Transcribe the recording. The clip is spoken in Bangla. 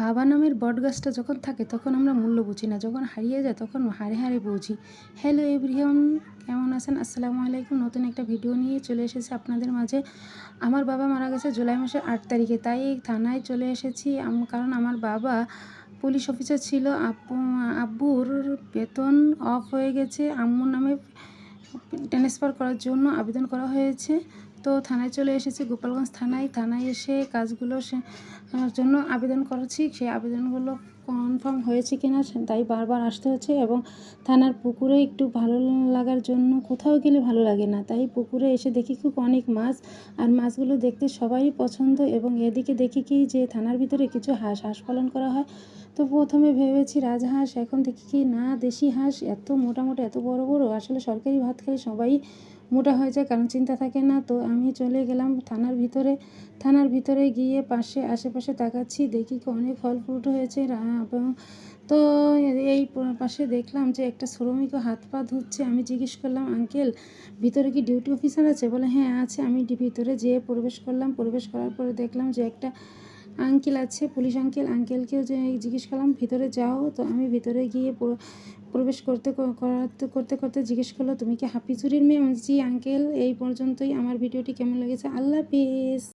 বাবা নামের বটগাছটা যখন থাকে তখন আমরা মূল্য বুঝি না। যখন হারিয়ে যায় তখন হারে হারে বুঝি। হ্যালো এভরিওয়ান কেমন আছেন? আসসালামু আলাইকুম। নতুন একটা ভিডিও নিয়ে চলে এসেছি আপনাদের মাঝে। আমার বাবা মারা গেছে জুলাই মাসের আট তারিখে। তাই থানায় চলে এসেছি। কারণ আমার বাবা পুলিশ অফিসার ছিল। আপু, আব্বুর বেতন অফ হয়ে গেছে। আম্মুর নামে ট্রান্সফার করার জন্য আবেদন করা হয়েছে। তো থানায় চলে এসেছি গোপালগঞ্জ থানায়। থানায় এসে কাজগুলো জন্য আবেদন করেছি। সেই আবেদনগুলো কনফার্ম হয়েছে কিনা তাই বারবার আসতে হচ্ছে এবং থানার পুকুরে একটু ভালো লাগার জন্য কোথাও গেলে ভালো লাগে না। তাই পুকুরে এসে দেখি খুব অনেক মাছ, আর মাছগুলো দেখতে সবাই পছন্দ এবং এদিকে দেখি কি যে থানার ভিতরে কিছু হাঁস হাঁস পালন করা হয়। তো প্রথমে ভেবেছি রাজহাঁস, এখন দেখি কি না, দেশি হাঁস এত মোটা মোটা এত বড় বড়, আসলে সরকারি ভাত খেলে সবাই মোটা হয়ে যায়, কারণ চিন্তা থাকে না। তো আমি চলে গেলাম থানার ভিতরে থানার ভিতরে গিয়ে পাশে, আশেপাশে তাকাচ্ছি, দেখি কি অনেক ফল ফ্রুট হয়েছে এবং তো এই পাশে দেখলাম যে একটা শ্রমিকও হাত পা ধুচ্ছে। আমি জিজ্ঞেস করলাম, আঙ্কেল, ভিতরে কি ডিউটি অফিসার আছে? বলে হ্যাঁ আছে। আমি ভিতরে যেয়ে প্রবেশ করলাম। প্রবেশ করার পরে দেখলাম যে একটা আঙ্কেল আছে, পুলিশ আঙ্কেল। আঙ্কেলকেও যে জিজ্ঞেস করলাম, ভিতরে যাও। তো আমি ভিতরে গিয়ে প্রবেশ করাতে করতে করতে জিজ্ঞেস করল, তুমি কি হাফিজুরের মেয়ে? জি, আঙ্কেল। এই পর্যন্তই আমার ভিডিওটি। কেমন লেগেছে? আল্লাহ হাফিজ!